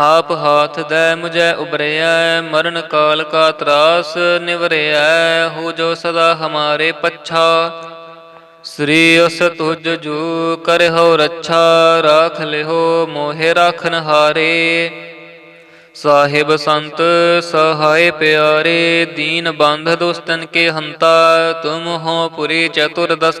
ਆਪ ਹਾਥ ਦੈ ਮੁਝੈ ਉਬਰਿਐ ਮਰਨ ਕਾਲ ਕਾ ਤਰਾਸ ਨਿਵਰਿਐ, ਹੋ ਜੋ ਸਦਾ ਹਮਾਰੇ ਪੱਛਾ। ਸ੍ਰੀ ਅਸ ਤੁਜ ਜੂ ਕਰਹੁ ਰੱਛਾ, ਰਾਖ ਲਿਓ ਮੋਹਿ ਰਾਖਨ ਹਾਰੇ। ਸਾਹਿਬ ਸੰਤ ਸਹਾਇ ਪਿਆਰੇ, ਦੀਨ ਬੰਧ ਦੁਸਤਨ ਕੇ ਹੰਤਾ, ਤੁਮ ਹੋ ਪੁਰੀ ਚਤੁਰ ਦਸ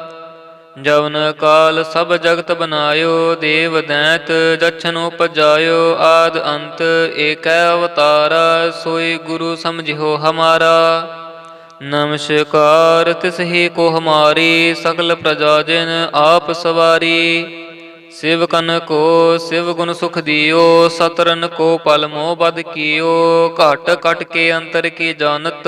ਜਵਨ ਕਾਲ ਸਭ ਜਗਤ ਬਨਾਇਓ ਦੇਵ ਦੈਤ ਜਛਨ ਉਪਜਾਇਓ, ਆਦ ਅੰਤ ਏਕੈ ਅਵਤਾਰਾ, ਸੋਈ ਗੁਰੂ ਸਮਝਿਓ ਹਮਾਰਾ। ਨਮਸਕਾਰ, ਤਿਸ ਹੀ ਕੋ ਹਮਾਰੀ ਸਕਲ ਪ੍ਰਜਾ ਜਿਨ ਆਪ ਸਵਾਰੀ। ਸ਼ਿਵ ਸਿਵਕਨ ਕੋ ਸਿਵ ਗੁਣ ਸੁਖ ਦਿਓ, ਸਤਰਨ ਕੋ ਪਲ ਮੋਹ ਬਦ ਕੀਓ, ਘਟ ਘਟ ਕੇ ਅੰਤਰ ਕੀ ਜਾਣਤ।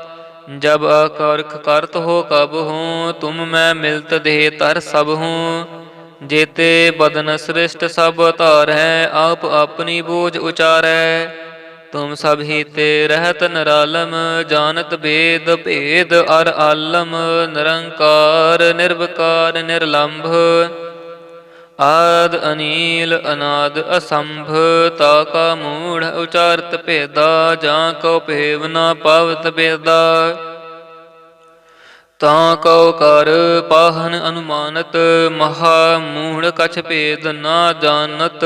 ਜਬ ਅਕਰਖ ਕਰਤ ਹੋ ਕਬ ਹੂੰ, ਤੁਮ ਮੈਂ ਮਿਲਤ ਦੇਹ ਤਰ ਸਭ ਹੂੰ। ਜੇਤੇ ਬਦਨ ਸ੍ਰਿਸ਼ਟ ਸਭ ਧਾਰੈ ਆਪ ਆਪਣੀ ਬੋਝ ਉਚਾਰੈ। ਤੁਮ ਸਭ ਹੀ ਤੇ ਰਹਿਤ ਨਰਾਲਮ, ਜਾਣਤ ਬੇਦ ਭੇਦ ਅਰ ਆਲਮ। ਨਿਰੰਕਾਰ, ਨਿਰਵਕਾਰ, ਨਿਰਲੰਭ। ਆਦ ਅਨੀਲ ਅਨਾਦ ਅਸੰਭ, ਤਾ ਕਾ ਮੂੜ ਉਚਾਰਤ ਭੇਦਾ, ਜਾਂ ਕੋ ਭੇਵ ਨਾ ਪਵਤ ਬੇਦਾ ਤਾਂ ਕਉ ਕਰ ਪਾਹਨ ਅਨੁਮਾਨਤ, ਮਹਾ ਮੂੜ ਕਛ ਭੇਦ ਨਾ ਜਾਣਤ।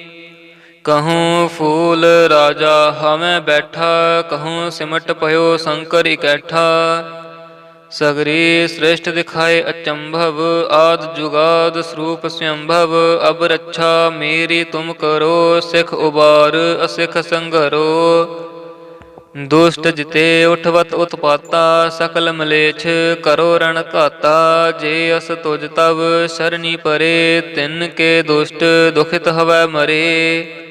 ਕਹੂੰ ਫੂਲ ਰਾਜਾ ਹਵੇਂ ਬੈਠਾ, ਕਹੂੰ ਸਿਮਟ ਭਇਓ ਸ਼ੰਕਰ ਇਕੈਠਾ। ਸਗਰੀ ਸ੍ਰੇਸ਼ਟ ਦਿਖਾਏ ਅਚੰਭਵ, ਆਦ ਜੁਗਾਦ ਸਰੂਪ ਸਵੰਭਵ ਅਬ ਰੱਛਾ ਮੇਰੀ ਤੁਮ ਕਰੋ, ਸਿਖ ਉਬਾਰ ਅਸਿਖ ਸੰਘਰੋ। ਦੁਸ਼ਟ ਜਿਤੇ ਉਠਵਤ ਉਤਪਾਤਾ, ਸਕਲ ਮਲੇਛ ਕਰੋ ਰਣ ਘਾਤਾ, ਜੇ ਅਸ ਤੁਜ ਤਵ ਸ਼ਰਨੀ ਪਰੇ, ਤਿਨ ਕੇ ਦੁਸ਼ਟ ਦੁਖਿਤ ਹਵੈ ਮਰੇ।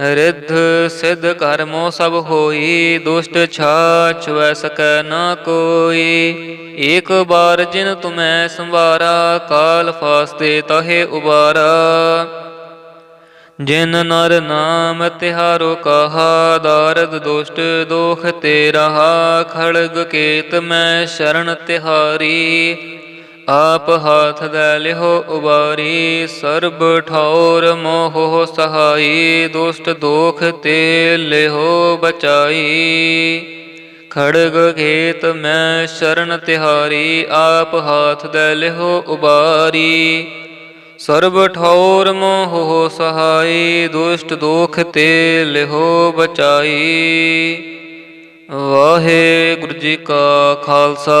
ਰਿੱਧ ਸਿੱਧ ਕਰਮੋ ਸਭ ਹੋਈ, ਦੁਸ਼ਟ ਛਾਛ ਵੈ ਸਕੈ ਨਾ ਕੋਈ। ਏਕ ਬਾਰ ਜਿਨ ਤੁਮੈ ਸੰਵਾਰਾ, ਕਾਲ ਫਾਸਤੇ ਤਹੇ ਉਬਾਰਾ। ਜਿਨ ਨਰ ਨਾਮ ਤਿਹਾਰੋ ਕਹਾ, ਦਾਰਦ ਦੁਸ਼ਟ ਦੋਖ ਤੇ ਰਹਾ ਖੜਗ ਕੇਤ ਮੈਂ ਸ਼ਰਨ ਤਿਹਾਰੀ। ਆਪ ਹਾਥ ਦੇ ਲਿਹੋ ਉਬਾਰੀ, ਸਰਬ ਠੌਰ ਮੋਹ ਸਹਾਈ, ਦੁਸ਼ਟ ਦੋਖ ਤੇ ਲਿਹੋ ਬਚਾਈ। ਖੜਗ ਖੇਤ ਮੈਂ ਸ਼ਰਨ ਤਿਹਾਰੀ, ਆਪ ਹਾਥ ਦੇ ਲਿਹੋ ਉਬਾਰੀ। ਸਰਬ ਠੌਰ ਮੋਹ ਸਹਾਈ, ਦੁਸ਼ਟ ਦੋਖ ਤੇ ਲਿਹੋ ਬਚਾਈ। ਵਾਹਿਗੁਰੂ ਜੀ ਕਾ ਖਾਲਸਾ।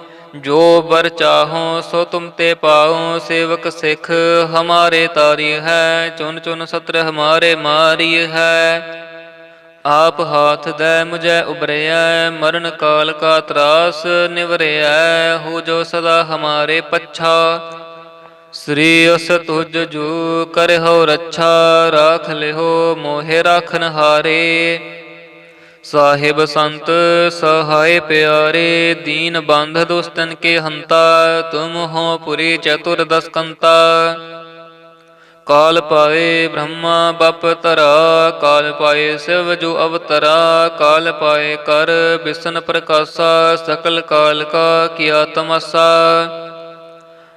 ਜੋ ਬਰ ਚਾਹੋ ਸੋ ਤੁਮ ਤੇ ਪਾਉ ਸੇਵਕ ਸਿੱਖ ਹਮਾਰੇ ਤਾਰੀ ਹੈ, ਚੁਨ ਚੁਨ ਸਤਰ ਹਮਾਰੇ ਮਾਰੀ ਹੈ। ਆਪ ਹਾਥ ਦੈ ਮੁਝੈ ਉਬਰਿਐ ਮਰਨ ਕਾਲ ਕਾ ਤਰਾਸ ਨਿਵਰਿਐ, ਹੋ ਜੋ ਸਦਾ ਹਮਾਰੇ ਪੱਛਾ। ਸ੍ਰੀ ਅਸ ਤੁਜ ਜੂ ਕਰਹੁ ਰੱਛਾ, ਰਾਖ ਲਿਓ ਮੋਹਿ ਰਾਖਨ ਹਾਰੇ ਸਾਹਿਬ ਸੰਤ ਸਹਾਇ ਪਿਆਰੇ, ਦੀਨ ਬੰਧ ਦੁਸਤਨ ਕੇ ਹੰਤਾ, ਤੁਮ ਹੋ ਪੁਰੀ ਚਤੁਰ ਦਸ ਕਾਲ ਪਾਏ ਬ੍ਰਹਮਾ ਬਪ ਤਰਾ ਕਾਲ ਪਾਏ ਸਿਵ ਜੋ ਅਵਤਰਾ, ਕਾਲ ਪਾਏ ਕਰ ਬਿਸ਼ਨ ਪ੍ਰਕਾਸ਼ਾ, ਸਕਲ ਕਾਲ ਕਾ ਕੀਆ ਤਮਸਾ।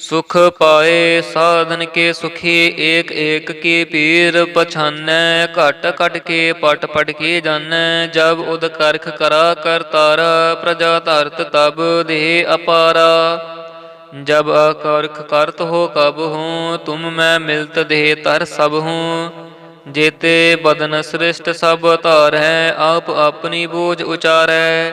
ਸੁਖ ਪਾਏ ਸਾਧਨ ਕੇ ਸੁਖੀ ਏਕ ਏਕ ਕੀ ਪੀਰ ਪਛਾਨੈ, ਘਟ ਘਟ ਕੇ ਪਟ ਪਟ ਕੇ ਜਾਣੈ ਜਬ ਉਦ ਕਰਖ ਕਰਾ ਕਰਤਾਰਾ ਪ੍ਰਜਾ ਧਰਤ ਤਬ ਦੇਹ ਅਪਾਰਾ। ਜਬ ਅਕਰਖ ਕਰਤ ਹੋ ਕਬ ਹੂੰ, ਤੁਮ ਮੈਂ ਮਿਲਤ ਦੇਹ ਤਰ ਸਭ ਹੂੰ। ਜੇਤੇ ਬਦਨ ਸ੍ਰਿਸ਼ਟ ਸਭ ਧਾਰ ਹੈ ਆਪ ਆਪਣੀ ਬੋਝ ਉਚਾਰੈ।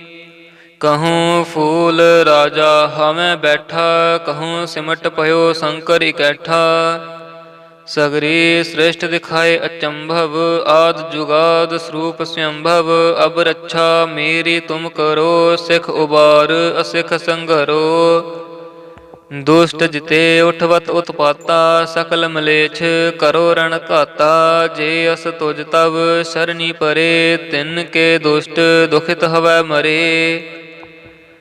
ਕਹੂੰ ਫੂਲ ਰਾਜਾ ਹਵੇਂ ਬੈਠਾ, ਕਹੂੰ ਸਿਮਟ ਭਇਓ ਸ਼ੰਕਰ ਇਕੈਠਾ। ਸਗਰੀ ਸ੍ਰੇਸ਼ਟ ਦਿਖਾਏ ਅਚੰਭਵ, ਆਦ ਜੁਗਾਦ ਸਰੂਪ ਸੰਭਵ, ਅਬ ਰੱਛਾ ਮੇਰੀ ਤੁਮ ਕਰੋ, ਸਿਖ ਉਬਾਰ ਅਸਿਖ ਸੰਘਰੋ। ਦੁਸ਼ਟ ਜਿਤੇ ਉਠਵਤ ਉਤਪਾਤਾ, ਸਕਲ ਮਲੇਛ ਕਰੋ ਰਣ ਘਾਤਾ। ਜੇ ਅਸ ਤੁਜ ਤਵ, ਸ਼ਰਨੀ ਪਰੇ, ਤਿਨ ਕੇ ਦੁਸ਼ਟ ਦੁਖਿਤ ਹਵੈ ਮਰੇ।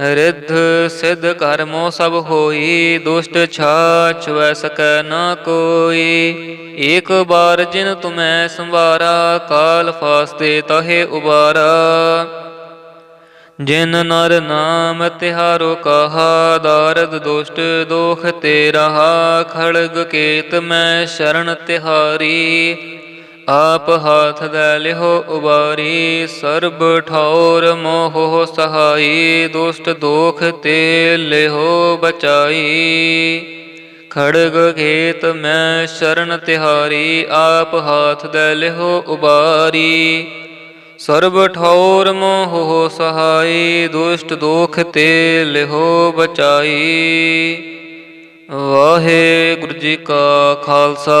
ਰਿੱਧ ਸਿੱਧ ਕਰਮੋ ਸਭ ਹੋਈ, ਦੁਸ਼ਟ ਛਾਛ ਵੈ ਸਕੈ ਨਾ ਕੋਈ। ਏਕ ਬਾਰ ਜਿਨ ਤੁਮੈ ਸੰਵਾਰਾ, ਕਾਲ ਫਾਸਤੇ ਤਹੇ ਉਬਾਰਾ। ਜਿਨ ਨਰ ਨਾਮ ਤਿਹਾਰੋ ਕਹਾ, ਦਾਰਦ ਦੁਸ਼ਟ ਦੋਖ ਤੇ ਰਹਾ ਖੜਗ ਕੇਤ ਮੈਂ ਸ਼ਰਨ ਤਿਹਾਰੀ। ਆਪ ਹਾਥ ਦੇ ਲਿਹੋ ਉਬਾਰੀ, ਸਰਬ ਠੌਰ ਮੋਹ ਸਹਾਈ, ਦੁਸ਼ਟ ਦੋਖ ਤੇ ਲਿਹੋ ਬਚਾਈ। ਖੜਗ ਖੇਤ ਮੈਂ ਸ਼ਰਨ ਤਿਹਾਰੀ, ਆਪ ਹਾਥ ਦੇ ਲਿਹੋ ਉਬਾਰੀ। ਸਰਬ ਠੌਰ ਮੋਹ ਸਹਾਈ, ਦੁਸ਼ਟ ਦੋਖ ਤੇ ਲਿਹੋ ਬਚਾਈ। ਵਾਹਿਗੁਰੂ ਜੀ ਕਾ ਖਾਲਸਾ।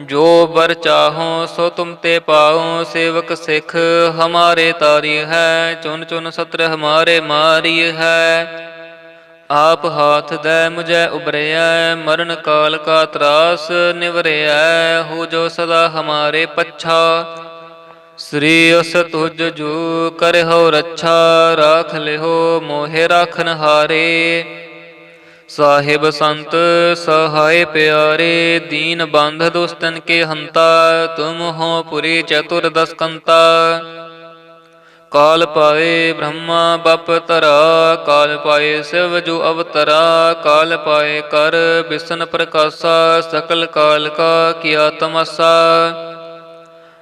ਜੋ ਬਰ ਚਾਹੋ ਸੋ ਤੁਮ ਤੇ ਪਾਉ ਸੇਵਕ ਸਿੱਖ ਹਮਾਰੇ ਤਾਰੀ ਹੈ, ਚੁਨ ਚੁਨ ਸਤਰ ਹਮਾਰੇ ਮਾਰੀ ਹੈ। ਆਪ ਹਾਥ ਦੈ ਮੁਝੈ ਉਬਰਿਐ ਮਰਨ ਕਾਲ ਕਾ ਤਰਾਸ ਨਿਵਰਿਐ, ਹੋ ਜੋ ਸਦਾ ਹਮਾਰੇ ਪੱਛਾ। ਸ੍ਰੀ ਅਸ ਤੁਜ ਜੂ ਕਰਹੁ ਰੱਛਾ, ਰਾਖ ਲਿਓ ਮੋਹਿ ਰਾਖਨ ਹਾਰੇ ਸਾਹਿਬ ਸੰਤ ਸਹਾਇ ਪਿਆਰੇ, ਦੀਨ ਬੰਧ ਦੁਸਤਨ ਕੇ ਹੰਤਾ, ਤੁਮ ਹੋ ਪੁਰੀ ਚਤੁਰ ਦਸ ਕਾਲ ਪਾਏ ਬ੍ਰਹਮਾ ਬਪ ਤਰਾ ਕਾਲ ਪਾਏ ਸਿਵ ਜੋ ਅਵਤਰਾ, ਕਾਲ ਪਾਏ ਕਰ ਬਿਸ਼ਨ ਪ੍ਰਕਾਸ਼ਾ, ਸਕਲ ਕਾਲ ਕਾ ਕੀਆ ਤਮਸਾ।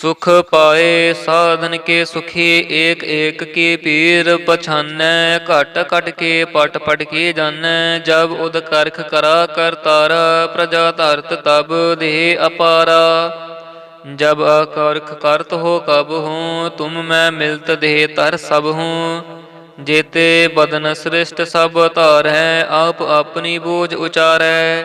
ਸੁਖ ਪਾਏ ਸਾਧਨ ਕੇ ਸੁਖੀ ਏਕ ਏਕ ਕੀ ਪੀਰ ਪਛਾਨੈ, ਘਟ ਘਟ ਕੇ ਪਟ ਪਟ ਕੇ ਜਾਣੈ ਜਬ ਉਦ ਕਰਖ ਕਰਾ ਕਰਤਾਰ ਪ੍ਰਜਾ ਧਰਤ ਤਬ ਦੇਹ ਅਪਾਰਾ। ਜਬ ਅਕਰਖ ਕਰਤ ਹੋ ਕਬ ਹੂੰ, ਤੁਮ ਮੈਂ ਮਿਲਤ ਦੇਹ ਤਰ ਸਭ ਹੂੰ। ਜੇਤੇ ਬਦਨ ਸ੍ਰਿਸ਼ਟ ਸਭ ਧਾਰ ਹੈ ਆਪ ਆਪਣੀ ਬੋਝ ਉਚਾਰੈ।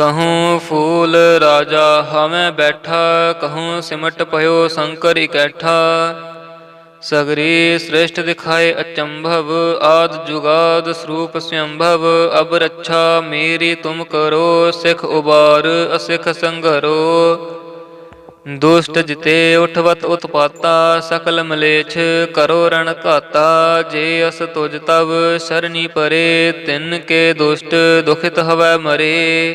ਕਹੂੰ ਫੂਲ ਰਾਜਾ ਹਵੇਂ ਬੈਠਾ। ਕਹੂੰ ਸਿਮਟ ਭਇਓ ਸ਼ੰਕਰ ਇਕੈਠਾ। ਸਗਰੀ ਸ੍ਰੇਸ਼ਟ ਦਿਖਾਏ ਅਚੰਭਵ, ਆਦ ਜੁਗਾਦ ਸਰੂਪ ਸਵੰਭਵ ਅਬ ਰੱਛਾ ਮੇਰੀ ਤੁਮ ਕਰੋ, ਸਿਖ ਉਬਾਰ, ਅਸਿਖ ਸੰਘਰੋ। ਦੁਸ਼ਟ ਜਿਤੇ ਉਠਵਤ ਉਤਪਾਤਾ, ਸਕਲ ਮਲੇਛ ਕਰੋ ਰਣ ਘਾਤਾ। ਜੇ ਅਸ ਤੁਜ ਤਵ, ਸ਼ਰਨੀ ਪਰੇ, ਤਿਨ ਕੇ ਦੁਸ਼ਟ ਦੁਖਿਤ ਹਵੈ ਮਰੇ।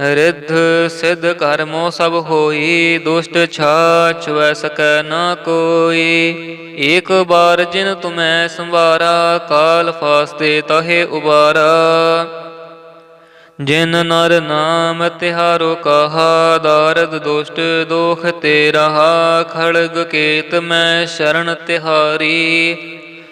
ਰਿੱਧ ਸਿੱਧ ਕਰਮੋ ਸਭ ਹੋਈ, ਦੁਸ਼ਟ ਛਾਛ ਵੈ ਸਕੈ ਨਾ ਕੋਈ। ਏਕ ਬਾਰ ਜਿਨ ਤੁਮੈ ਸੰਵਾਰਾ, ਕਾਲ ਫਾਸਤੇ ਤਹੇ ਉਬਾਰਾ। ਜਿਨ ਨਰ ਨਾਮ ਤਿਹਾਰੋ ਕਹਾ, ਦਾਰਦ ਦੁਸ਼ਟ ਦੋਖ ਤੇ ਰਹਾ ਖੜਗ ਕੇਤ ਮੈਂ ਸ਼ਰਨ ਤਿਹਾਰੀ।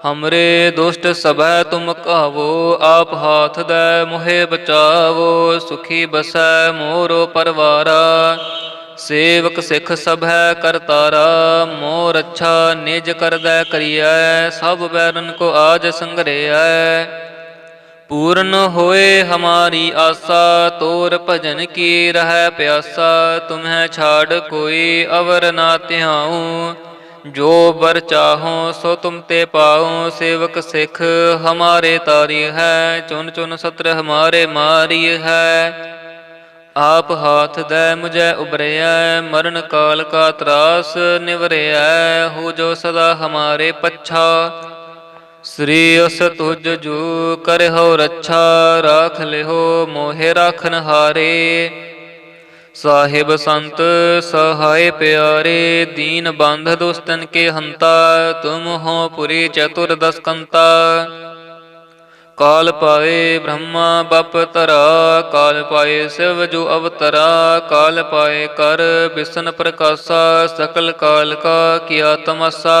ਹਮਰੇ ਦੁਸ਼ਟ ਸਭੈ ਤੁਮ ਕਾਵੋ ਆਪ ਹਾਥ ਦੇ ਮੋਹਿ ਬਚਾਵੋ ਸੁਖੀ ਬਸੈ ਮੋਰੋ ਪਰਵਾਰਾ ਸੇਵਕ ਸਿੱਖ ਸਭੈ ਕਰਤਾਰਾ ਮੋਰ ਅੱਛਾ ਨਿਜ ਕਰਦੈ ਕਰੀਐ ਸਭ ਬੈਰਨ ਕੋ ਆਜ ਸੰਗਰਿਐ ਪੂਰਨ ਹੋਏ ਹਮਾਰੀ ਆਸਾ ਤੋਰ ਭਜਨ ਕੀ ਰਹਿ ਪਿਆਸਾ ਤੁਮਹਿ ਛਾੜ ਕੋਈ ਅਵਰ ਨਾ ਧਿਆਉ ਜੋ ਬਰ ਚਾਹੋ ਸੋ ਤੁਮ ਤੇ ਪਾਉ ਸੇਵਕ ਸਿੱਖ ਹਮਾਰੇ ਤਾਰੀ ਹੈ ਚੁਨ ਚੁਨ ਸਤਰ ਹਮਾਰੇ ਮਾਰੀ ਹੈ। ਆਪ ਹਾਥ ਦੈ ਮੁਝੈ ਉਬਰਿਐ ਮਰਨ ਕਾਲ ਕਾ ਤਰਾਸ ਨਿਵਰਿਆ ਹੋ ਜੋ ਸਦਾ ਹਮਾਰੇ ਪੱਛਾ। ਸ੍ਰੀ ਅਸ ਤੁਜ ਜੂ ਕਰਹੁ ਰੱਛਾ, ਰਾਖ ਲਿਓ ਮੋਹਿ ਰਾਖਨ ਹਾਰੇ ਸਾਹਿਬ ਸੰਤ ਸਹਾਇ ਪਿਆਰੇ, ਦੀਨ ਬੰਧ ਦੁਸਤਨ ਕੇ ਹੰਤਾ, ਤੁਮ ਹੋ ਪੁਰੀ ਚਤੁਰ ਦਸ ਕਾਲ ਪਾਏ ਬ੍ਰਹਮਾ ਬਪ ਤਰਾ ਕਾਲ ਪਾਏ ਸਿਵ ਜੋ ਅਵਤਰਾ, ਕਾਲ ਪਾਏ ਕਰ ਬਿਸ਼ਨ ਪ੍ਰਕਾਸ਼ਾ, ਸਕਲ ਕਾਲ ਕਾ ਕੀਆ ਤਮਸਾ।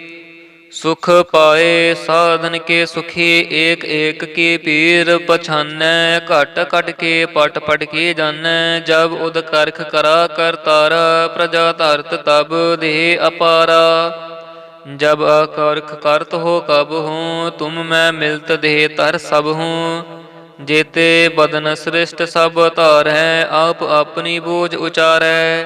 ਸੁਖ ਪਾਏ ਸਾਧਨ ਕੇ ਸੁਖੀ ਏਕ ਏਕ ਕੀ ਪੀਰ ਪਛਾਨੈ, ਘਟ ਘਟ ਕੇ ਪਟ ਪਟ ਕੇ ਜਾਣੈ ਜਬ ਉਦ ਕਰਖ ਕਰਾ ਕਰ ਤਾਰਾ, ਪ੍ਰਜਾ ਧਰਤ ਤਬ ਦੇ ਅਪਾਰਾ। ਜਬ ਅਕਰਖ ਕਰਤ ਹੋ ਕਬ ਹੂੰ, ਤੁਮ ਮੈਂ ਮਿਲਤ ਦੇ ਤਰ ਸਭ ਹੂੰ। ਜੇਤੇ ਬਦਨ ਸ੍ਰਿਸ਼ਟ ਸਭ ਧਾਰ ਹੈ ਆਪ ਆਪਣੀ ਬੋਝ ਉਚਾਰੈ।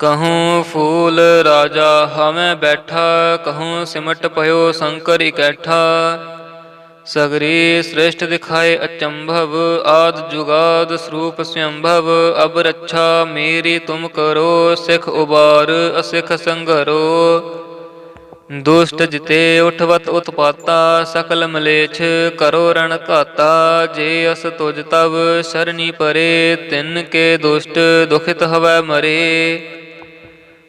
ਕਹੂੰ ਫੂਲ ਰਾਜਾ ਹਵੇਂ ਬੈਠਾ, ਕਹੂੰ ਸਿਮਟ ਭਇਓ ਸ਼ੰਕਰ ਇਕੈਠਾ। ਸਗਰੀ ਸ੍ਰੇਸ਼ਟ ਦਿਖਾਏ ਅਚੰਭਵ, ਆਦ ਜੁਗਾਦ ਸਰੂਪ ਸਵੰਭਵ ਅਬ ਰੱਛਾ ਮੇਰੀ ਤੁਮ ਕਰੋ, ਸਿਖ ਉਬਾਰ ਅਸਿਖ ਸੰਘਰੋ। ਦੁਸ਼ਟ ਜਿਤੇ ਉਠਵਤ ਉਤਪਾਤਾ, ਸਕਲ ਮਲੇਛ ਕਰੋ ਰਣ ਘਾਤਾ। ਜੇ ਅਸ ਤੁਜ ਤਵ, ਸ਼ਰਨੀ ਪਰੇ, ਤਿਨ ਕੇ ਦੁਸ਼ਟ ਦੁਖਿਤ ਹਵੈ ਮਰੇ।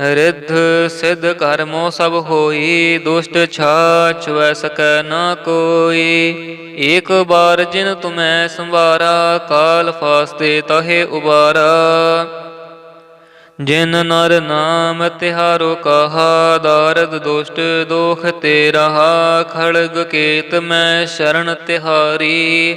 ਰਿੱਧ ਸਿਧ ਕਰਮੋ ਸਭ ਹੋਈ, ਦੁਸ਼ਟ ਛਾਛ ਵੈ ਸਕੈ ਨਾ ਕੋਈ। ਏਕ ਬਾਰ ਜਿਨ ਤੁਮੈ ਸੰਵਾਰਾ, ਕਾਲ ਫਾਸਤੇ ਤਹੇ ਉਬਾਰਾ। ਜਿਨ ਨਰ ਨਾਮ ਤਿਹਾਰੋ ਕਹਾ, ਦਾਰਦ ਦੁਸ਼ਟ ਦੋਖ ਤੇ ਰਹਾ ਖੜਗ ਕੇਤ ਮੈਂ ਸ਼ਰਨ ਤਿਹਾਰੀ।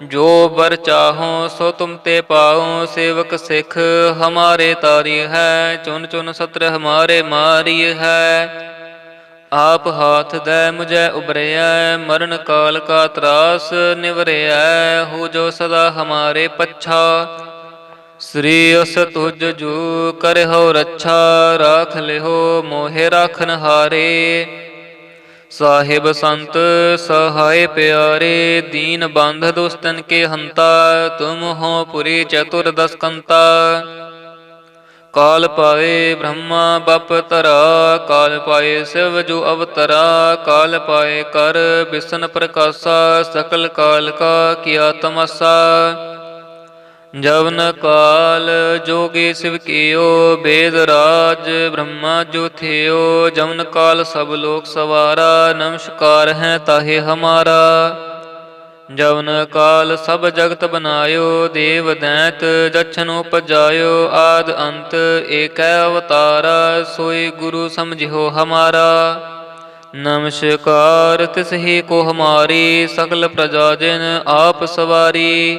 ਜੋ ਬਰ ਚਾਹੋ ਸੋ ਤੁਮ ਤੇ ਪਾਉ ਸੇਵਕ ਸਿੱਖ ਹਮਾਰੇ ਤਾਰੀ ਹੈ, ਚੁਨ ਚੁਨ ਸਤਰ ਹਮਾਰੇ ਮਾਰੀ ਹੈ। ਆਪ ਹਾਥ ਦੈ ਮੁਝੈ ਉਬਰਿਐ ਮਰਨ ਕਾਲ ਕਾ ਤਰਾਸ ਨਿਵਰਿਐ, ਹੋ ਜੋ ਸਦਾ ਹਮਾਰੇ ਪੱਛਾ। ਸ੍ਰੀ ਅਸ ਤੁਜ ਜੂ ਕਰਹੁ ਰੱਛਾ, ਰਾਖ ਲਿਓ ਮੋਹਿ ਰਾਖਨ ਹਾਰੇ ਸਾਹਿਬ ਸੰਤ ਸਹਾਇ ਪਿਆਰੇ, ਦੀਨ ਬੰਧ ਦੁਸਤਨ ਕੇ ਹੰਤਾ, ਤੁਮ ਹੋ ਪੁਰੀ ਚਤੁਰ ਦਸਕੰਤਾ। ਕਾਲ ਪਾਏ ਬ੍ਰਹਮਾ ਬਪ ਤਰਾ ਕਾਲ ਪਾਏ ਸਿਵ ਜੋ ਅਵਤਰਾ, ਕਾਲ ਪਾਏ ਕਰ ਬਿਸਨ ਪ੍ਰਕਾਸ਼ਾ, ਸਕਲ ਕਾਲ ਕਾ ਕੀਆ ਤਮਸਾ। ਜਵਨ ਕਾਲ ਜੋਗੀ ਸਿਵ ਕੀਓ, ਬੇਦ ਰਾਜ ਬ੍ਰਹਮਾ ਜੋ ਥਿਓ, ਜਵਨ ਕਾਲ ਸਭ ਲੋਕ ਸਵਾਰਾ, ਨਮਸਕਾਰ ਹੈ ਤਾਹੇ ਹਮਾਰਾ। ਜਵਨ ਕਾਲ ਸਭ ਜਗਤ ਬਨਾਇਓ, ਦੇਵ ਦੈਤ ਜਛਨ ਉਪਜਾਇਓ, ਆਦ ਅੰਤ ਏਕੈ ਅਵਤਾਰਾ, ਸੋਈ ਗੁਰੂ ਸਮਝਿਓ ਹਮਾਰਾ। ਨਮਸਕਾਰ ਤਿਸ ਹੀ ਕੋ ਹਮਾਰੀ ਸਕਲ ਪ੍ਰਜਾ ਜਨ ਆਪ ਸਵਾਰੀ।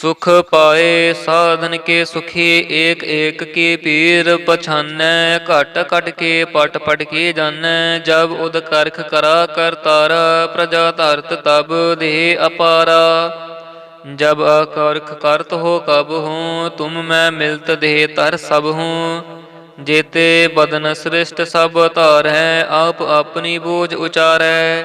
ਸੁਖ ਪਾਏ ਸਾਧਨ ਕੇ ਸੁਖੀ ਏਕ ਏਕ ਕੀ ਪੀਰ ਪਛਾਨੈ, ਘਟ ਘਟ ਕੇ ਪਟ ਪਟ ਕੇ ਜਾਣੈ ਜਬ ਉਦ ਕਰਖ ਕਰਾ ਕਰਤਾਰਾ ਪ੍ਰਜਾ ਧਰਤ ਤਬ ਦੇ ਅਪਾਰਾ। ਜਬ ਅਕਰਖ ਕਰਤ ਹੋ ਕਬ ਹੂੰ, ਤੁਮ ਮੈਂ ਮਿਲਤ ਦੇਹ ਤਰ ਸਭ ਹੂੰ। ਜੇਤੇ ਬਦਨ ਸ੍ਰਿਸ਼ਟ ਸਭ ਧਾਰ ਹੈ ਆਪ ਆਪਣੀ ਬੋਝ ਉਚਾਰੈ।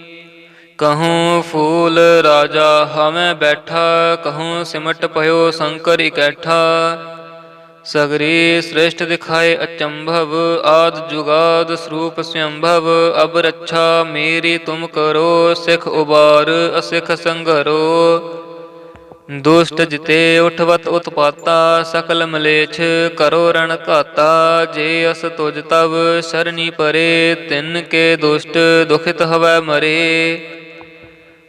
ਕਹੂੰ ਫੂਲ ਰਾਜਾ ਹਵੇਂ ਬੈਠਾ, ਕਹੂੰ ਸਿਮਟ ਭਇਓ ਸ਼ੰਕਰ ਇਕੈਠਾ। ਸਗਰੀ ਸ੍ਰੇਸ਼ਟ ਦਿਖਾਏ ਅਚੰਭਵ, ਆਦ ਜੁਗਾਦ ਸਰੂਪ ਸਵੰਭਵ ਅਬ ਰੱਛਾ ਮੇਰੀ ਤੁਮ ਕਰੋ, ਸਿਖ ਉਬਾਰ, ਅਸਿਖ ਸੰਘਰੋ। ਦੁਸ਼ਟ ਜਿਤੇ ਉਠਵਤ ਉਤਪਾਤਾ, ਸਕਲ ਮਲੇਛ ਕਰੋ ਰਣ ਘਾਤਾ, ਜੇ ਅਸ ਤੁਜ ਤਵ, ਸ਼ਰਨੀ ਪਰੇ, ਤਿਨ ਕੇ ਦੁਸ਼ਟ ਦੁਖਿਤ ਹਵੈ ਮਰੇ।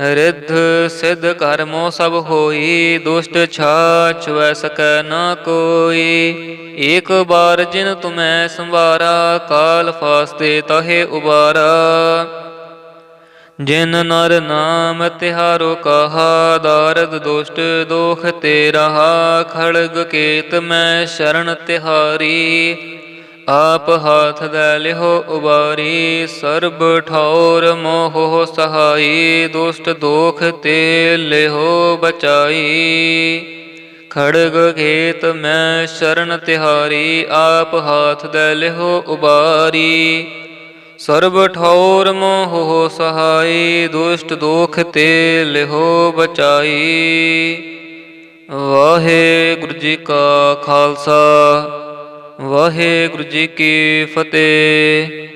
ਰਿੱਧ ਸਿੱਧ ਕਰਮੋ ਸਭ ਹੋਈ, ਦੁਸ਼ਟ ਛਾਛ ਵੈ ਸਕੈ ਨਾ ਕੋਈ। ਏਕ ਬਾਰ ਜਿਨ ਤੁਮੈ ਸੰਵਾਰਾ, ਕਾਲ ਫਾਸਤੇ ਤਹੇ ਉਬਾਰਾ। ਜਿਨ ਨਰ ਨਾਮ ਤਿਹਾਰੋ ਕਹਾ, ਦਾਰਦ ਦੁਸ਼ਟ ਦੋਖ ਤੇ ਰਹਾ ਖੜਗ ਕੇਤ ਮੈਂ ਸ਼ਰਨ ਤਿਹਾਰੀ। ਆਪ ਹਾਥ ਦੇ ਲਿਹੋ ਉਬਾਰੀ, ਸਰਬ ਠੌਰ ਮੋਹ ਸਹਾਈ, ਦੁਸ਼ਟ ਦੋਖ ਤੇ ਲਿਹੋ ਬਚਾਈ। ਖੜਗ ਖੇਤ ਮੈਂ ਸ਼ਰਨ ਤਿਹਾਰੀ, ਆਪ ਹਾਥ ਦੇ ਲਿਹੋ ਉਬਾਰੀ। ਸਰਬ ਠੌਰ ਮੋਹ ਸਹਾਈ, ਦੁਸ਼ਟ ਦੋਖ ਤੇ ਲਿਹੋ ਬਚਾਈ। ਵਾਹਿਗੁਰੂ ਜੀ ਕਾ ਖਾਲਸਾ। ਵਾਹਿਗੁਰੂ ਜੀ ਕੀ ਫਤਿਹ।